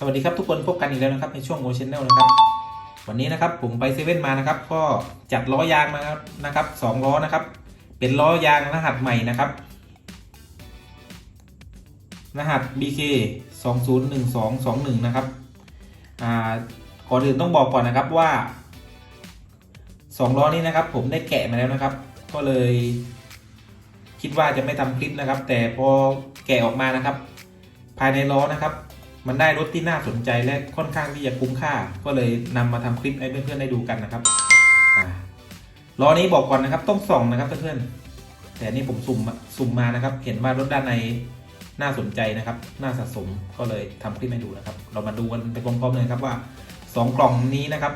สวัสดีครับทุกคนพบกันอีกแล้วนะครับในช่วงโมชแนลนะครับ วันนี้นะครับผมไปเซเว่นมานะครับ ก็จัดล้อยางมาครับนะครับสองล้อนะครับ เป็นล้อยางรหัสใหม่นะครับ รหัส BK 201221 นะครับอ่าก่อนอื่นต้องบอกก่อนนะครับว่าสองล้อนี้นะครับ ผมได้แกะมาแล้วนะครับ ก็เลยคิดว่าจะไม่ทำคลิปนะครับ แต่พอแกะออกมานะครับ ภายในล้อนะครับ มันได้รถที่น่าสนใจและค่อนข้างที่จะคุ้มค่า ก็เลยนำมาทำคลิปให้เพื่อนๆได้ดูกันนะครับล้อนี้บอกก่อนนะครับต้องส่องนะครับเพื่อนๆแต่นี่ผมสุ่มสุ่มมานะครับ เห็นว่ารถด้านในน่าสนใจนะครับ น่าสะสมก็เลยทำคลิปให้ดูนะครับ เรามาดูกันไปพร้อมๆเลยครับว่าสองกล่องนี้นะครับ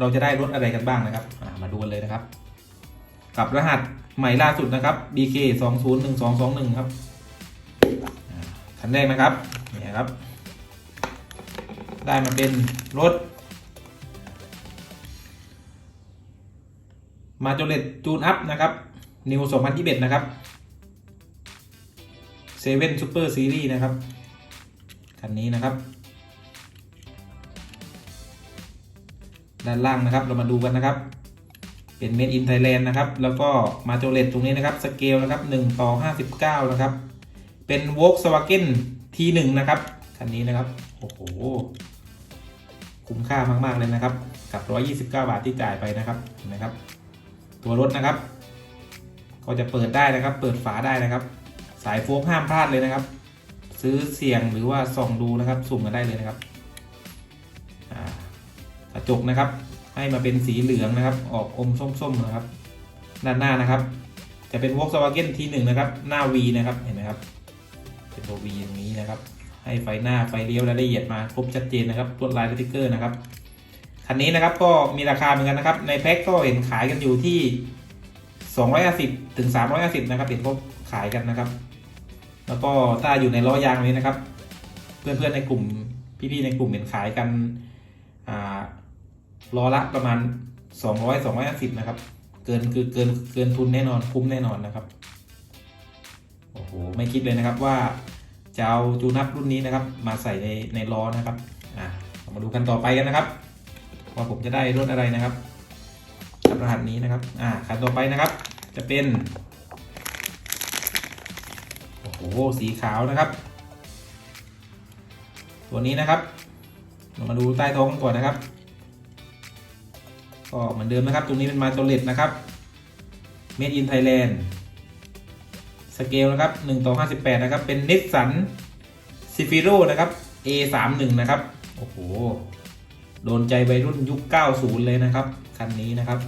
เราจะได้รถอะไรกันบ้างนะครับมาดูกันเลยนะครับ กับรหัสใหม่ล่าสุดนะครับ BK 201221ครับอ่าคันแรกนะครับนี่ครับ ได้มาเป็นรถมาโจเลตจูนอัพนะครับนิว2021 นะครับเซเว่นซูเปอร์ซีรีส์นะครับ คันนี้นะครับ ด้านล่างนะครับเรามาดูกันนะครับ เป็น Made in Thailand นะครับ แล้วก็มาโจเลตตรงนี้นะครับ สเกลนะครับ1ต่อ59 นะครับ เป็น Volkswagen T1 นะครับ คันนี้นะครับ โอ้โห คุ้มค่ามากๆเลยนะครับ กับ 129 บาทที่จ่ายไปนะครับเห็นไหมครับ ตัวรถนะครับ ก็จะเปิดได้นะครับ เปิดฝาได้นะครับ สายโฟกห้ามพลาดเลยนะครับ ซื้อเสี่ยงหรือว่าส่องดูนะครับ สุ่มกันได้เลยนะครับกระจกนะครับ ให้มาเป็นสีเหลืองนะครับ ออกอมส้มๆนะครับ ด้านหน้านะครับ จะเป็น Volkswagen T1 นะครับ หน้า V นะครับเห็นไหมครับ เป็นตัว V อย่างนี้นะครับ ให้ไฟหน้าไฟเลี้ยวรายละเอียดมาครบชัดเจนนะครับลวดลายสติ๊กเกอร์นะครับคันนี้นะครับก็มีราคาเหมือนกันนะครับ ในแพ็คก็เห็นขายกันอยู่ที่ 250ถึง350นะครับเห็นเขาขายกันนะครับ แล้วก็ถ้าอยู่ในล้อยางนี้นะครับ เพื่อนๆในกลุ่มพี่ๆในกลุ่มเห็นขายกันอ่าล้อละประมาณ 200 250นะครับเกินคือเกินเกินทุนแน่นอนคุ้มแน่นอนนะครับโอ้โหไม่คิดเลยนะครับว่า จะเอาจูนับรุ่นนี้นะครับ มาใส่ในในล้อนะครับอ่ามาดูกันต่อไปกันนะครับ ว่าผมจะได้รถอะไรนะครับกับรหัสนี้นะครับอ่าคันต่อไปนะครับ จะเป็นโอ้โหสีขาวนะครับ ตัวนี้นะครับเรามาดูใต้ท้องก่อนนะครับก็เหมือนเดิมนะครับ ตรงนี้เป็นมาโตเลตนะครับ Made in Thailand สเกลนะครับ1ต่อ58 นะครับ เป็นนิสสันซิฟิโรนะครับ A31 นะครับ โอ้โห โดนใจวัยรุ่นยุค 90 เลยนะครับ คันนี้นะครับ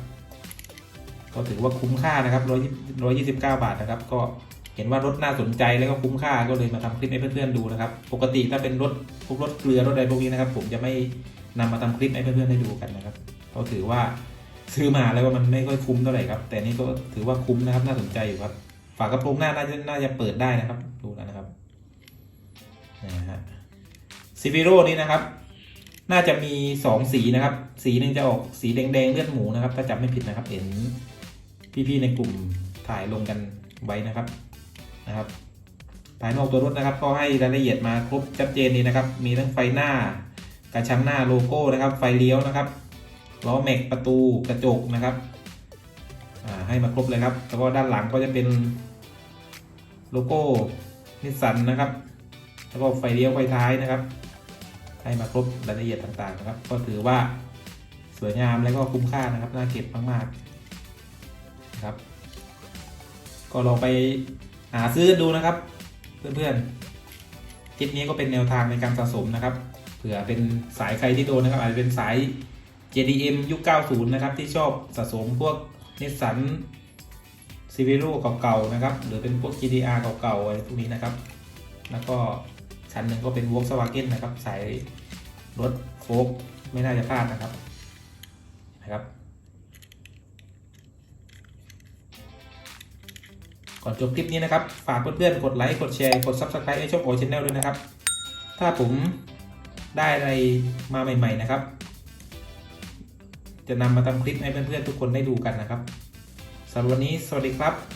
ก็ถือว่าคุ้มค่านะครับ129 บาทนะครับ ก็เห็นว่ารถน่าสนใจแล้วก็คุ้มค่าก็เลยมาทำคลิปให้เพื่อนๆดูนะครับ ปกติถ้าเป็นรถพวกรถเกลือรถอะไรพวกนี้นะครับ ผมจะไม่นำมาทำคลิปให้เพื่อนๆได้ดูกันนะครับก็ถือว่าซื้อมาแล้วว่ามันไม่ค่อยคุ้มเท่าไหร่ครับ แต่นี่ก็ถือว่าคุ้มนะครับน่าสนใจอยู่ครับ ฝากระโปรงหน้าน่าจะน่าจะเปิดได้นะครับ ดูแล้วนะครับนะฮะซิฟิโร่นี้นะครับ น่าจะมีสองสีนะครับ สีหนึ่งจะออกสีแดงๆเลือดหมูนะครับ ถ้าจำไม่ผิดนะครับ เห็นพี่ๆในกลุ่มถ่ายลงกันไว้นะครับนะครับภายนอกตัวรถนะครับ ก็ให้รายละเอียดมาครบชัดเจนนี้นะครับ มีทั้งไฟหน้ากระชังหน้าโลโก้นะครับ ไฟเลี้ยวนะครับล้อแม็กประตูกระจกนะครับ ให้มาครบเลยครับ แล้วก็ด้านหลังก็จะเป็นโลโก้นิสสันนะครับ แล้วก็ไฟเลี้ยวไฟท้ายนะครับ ให้มาครบรายละเอียดต่างๆนะครับ ก็ถือว่าสวยงามและก็คุ้มค่านะครับ น่าเก็บมากๆนะครับ ก็ลองไปหาซื้อดูนะครับ เพื่อนๆ คลิปนี้ก็เป็นแนวทางในการสะสมนะครับ เผื่อเป็นสายใครที่โดนนะครับ อาจจะเป็นสาย JDM ยุค 90 นะครับ ที่ชอบสะสมพวก นิสสันซีวิโร่เก่าๆนะครับ หรือเป็นพวก GTR เก่าๆอะไรพวกนี้นะครับ แล้วก็ชั้นหนึ่งก็เป็น Volkswagen นะครับ สายรถโฟกไม่น่าจะพลาดนะครับนะครับ ก่อนจบคลิปนี้นะครับ ฝากเพื่อนๆ กดไลค์ กดแชร์ กด Subscribe ให้ช่องโอชแนลด้วยนะครับ ถ้าผมได้อะไรมาใหม่ ๆ นะครับ จะนำมาทำคลิปให้เพื่อนๆทุกคนได้ดูกันนะครับสำหรับวันนี้สวัสดีครับ